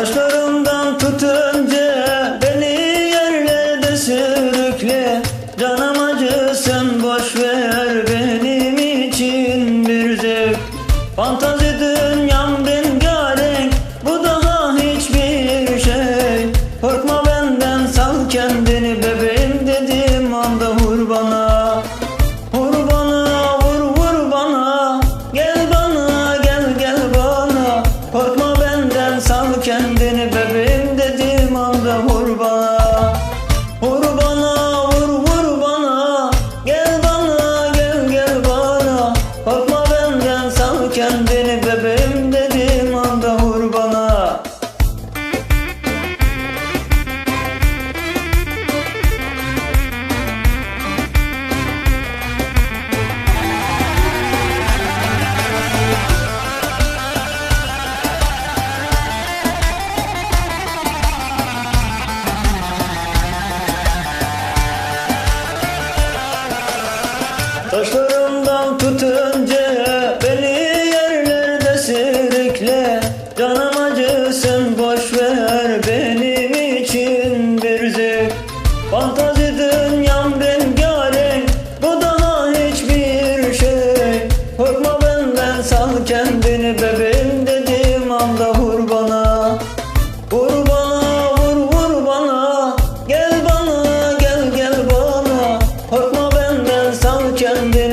Saçlarımdan tut önce beni yerlerde sürükle. Canım acı sen boş benim için bir zevk. Fantezi dünyam rengarenk bu daha hiçbir şey. Korkma benden sal kendini. Fantazi dünyam rengarenk Bu daha hiçbir şey. Korkma benden sal kendini bebeğim dediğim anda vur bana. Vur bana vur vur bana. Gel bana gel gel bana. Korkma benden sal kendini